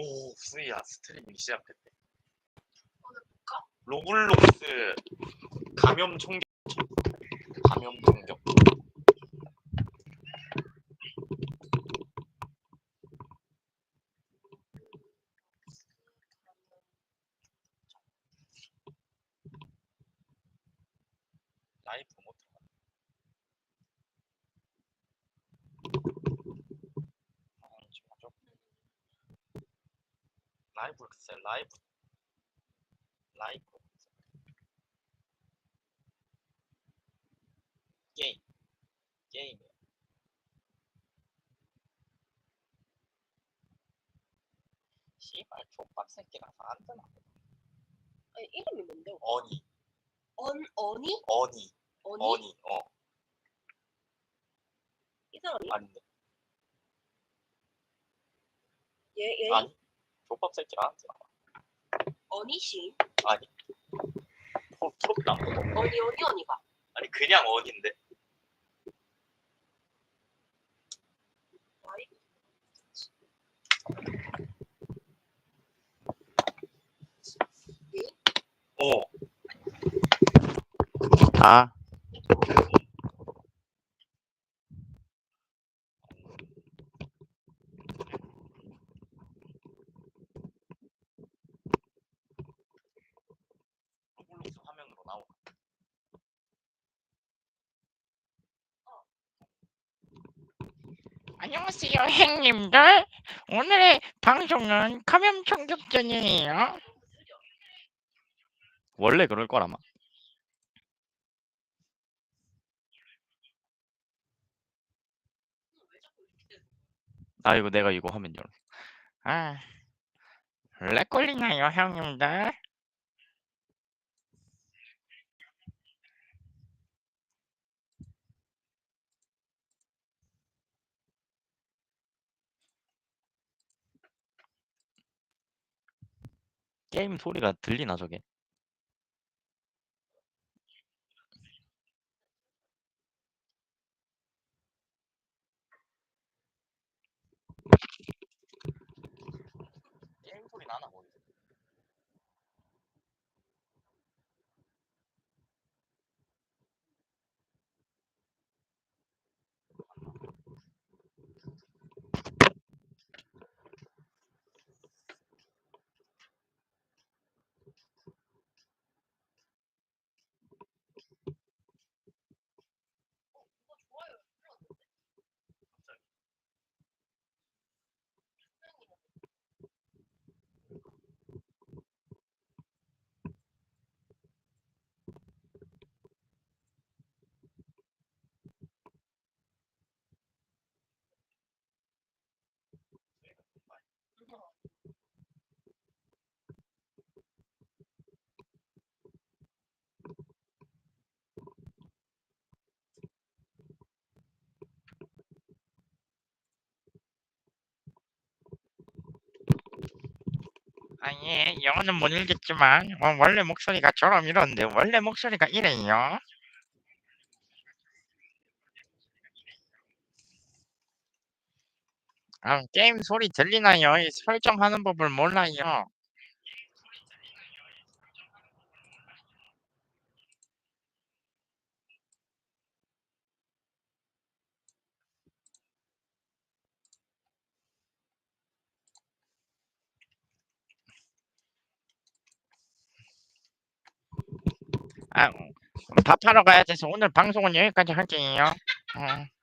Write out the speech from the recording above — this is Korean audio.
오, 수희야, 스트리밍 시작됐대. 로블록스 감염 총격. 감염 총격. 라이브 못 들어가. 아, 잠시만요. 라이브 글쎄 라이브. 라이브 게임. 게임이야 씨발 족박 새끼라서 안 되나. 아니 이름이 뭔데? 어니. 언 언이? 어니. 언이? 어니 어. 이 사람이? 아닌데. 얘 얘? 아니 족박 새끼라 언이 씨? 아니 안 보고 언이 언이 언이가? 아니 그냥 어니인데. 아이 어. 아, 로블록스 화면으로 나오고 안녕하세요, 형님들. 오늘의 방송은 감염 총격전이에요. 원래 그럴 거라마. 아, 이거 내가 이거 화면 열어. 아, 렉 걸리나요, 형님들? 게임 소리가 들리나 저게? 게임 소리 나나 모르 아니, 영어는 못 읽겠지만 어, 원래 목소리가 저럼 이런데 원래 목소리가 이래요. 아, 게임 소리 들리나요? 이 설정하는 법을 몰라요. 아, 밥하러 가야 돼서 오늘 방송은 여기까지 할게요. 어.